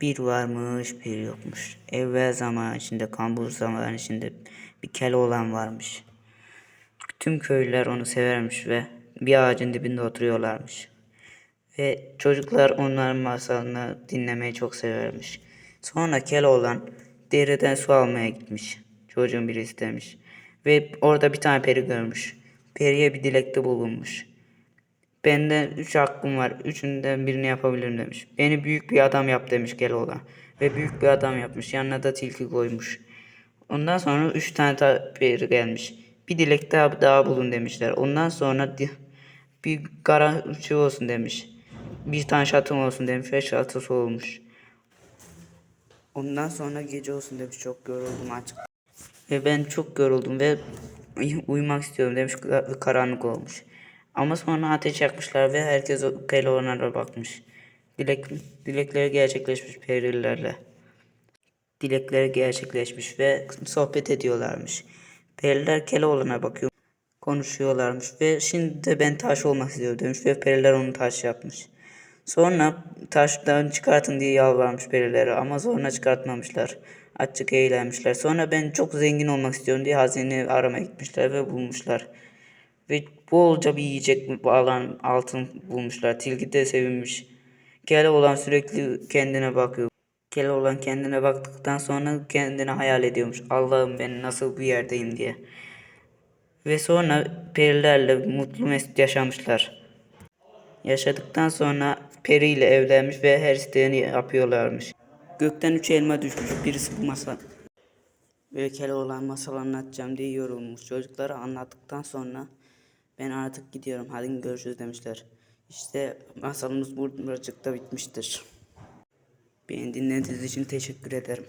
Bir varmış bir yokmuş. Evvel zaman içinde, kambur zaman içinde bir Keloğlan varmış. Tüm köylüler onu severmiş ve bir ağacın dibinde oturuyorlarmış. Ve çocuklar onların masalını dinlemeyi çok severmiş. Sonra Keloğlan dereden su almaya gitmiş. Çocuğun biri istemiş. Ve orada bir tane peri görmüş. Periye bir dilekte bulunmuş. Bende üç hakkım var. Üçünden birini yapabilirim demiş. Beni büyük bir adam yap demiş Keloğlan. Ve büyük bir adam yapmış. Yanına da tilki koymuş. Ondan sonra üç tane daha peri gelmiş. Bir dilek daha, daha bulun demişler. Ondan sonra bir kara şey olsun demiş. Bir tane şatım olsun demiş ve şatısı olmuş. Ondan sonra gece olsun demiş. Çok yoruldum artık. Ve ben çok yoruldum ve uy- uyumak istiyorum demiş. Ka- Karanlık olmuş. Ama sonra ateş yakmışlar ve herkes o Keloğlan'a bakmış. Dilek, dilekleri gerçekleşmiş perilerle. Dilekleri gerçekleşmiş ve sohbet ediyorlarmış. Periler Keloğlan'a bakıyor. Konuşuyorlarmış ve şimdi de ben taş olmak istiyorum demiş ve periler onu taş yapmış. Sonra taştan çıkartın diye yalvarmış perilere ama sonra çıkartmamışlar. Açık eğlenmişler. Sonra ben çok zengin olmak istiyorum diye hazine aramaya gitmişler ve bulmuşlar. Ve bolca bir yiyecek bağlan altın bulmuşlar. Tilki de sevinmiş. Keloğlan sürekli kendine bakıyor. Keloğlan kendine baktıktan sonra kendine hayal ediyormuş. Allah'ım ben nasıl bir yerdeyim diye. Ve sonra perilerle mutlu mesut yaşamışlar. Yaşadıktan sonra Peri ile evlenmiş ve her isteyeni yapıyorlarmış. Gökten üç elma düşmüş. Birisi bu masa. Ve Keloğlan masal anlatacağım diye yorulmuş. Çocuklara anlattıktan sonra ben artık gidiyorum. Hadi görüşürüz demişler. İşte masalımız buracıkta bitmiştir. Beni dinlediğiniz için teşekkür ederim.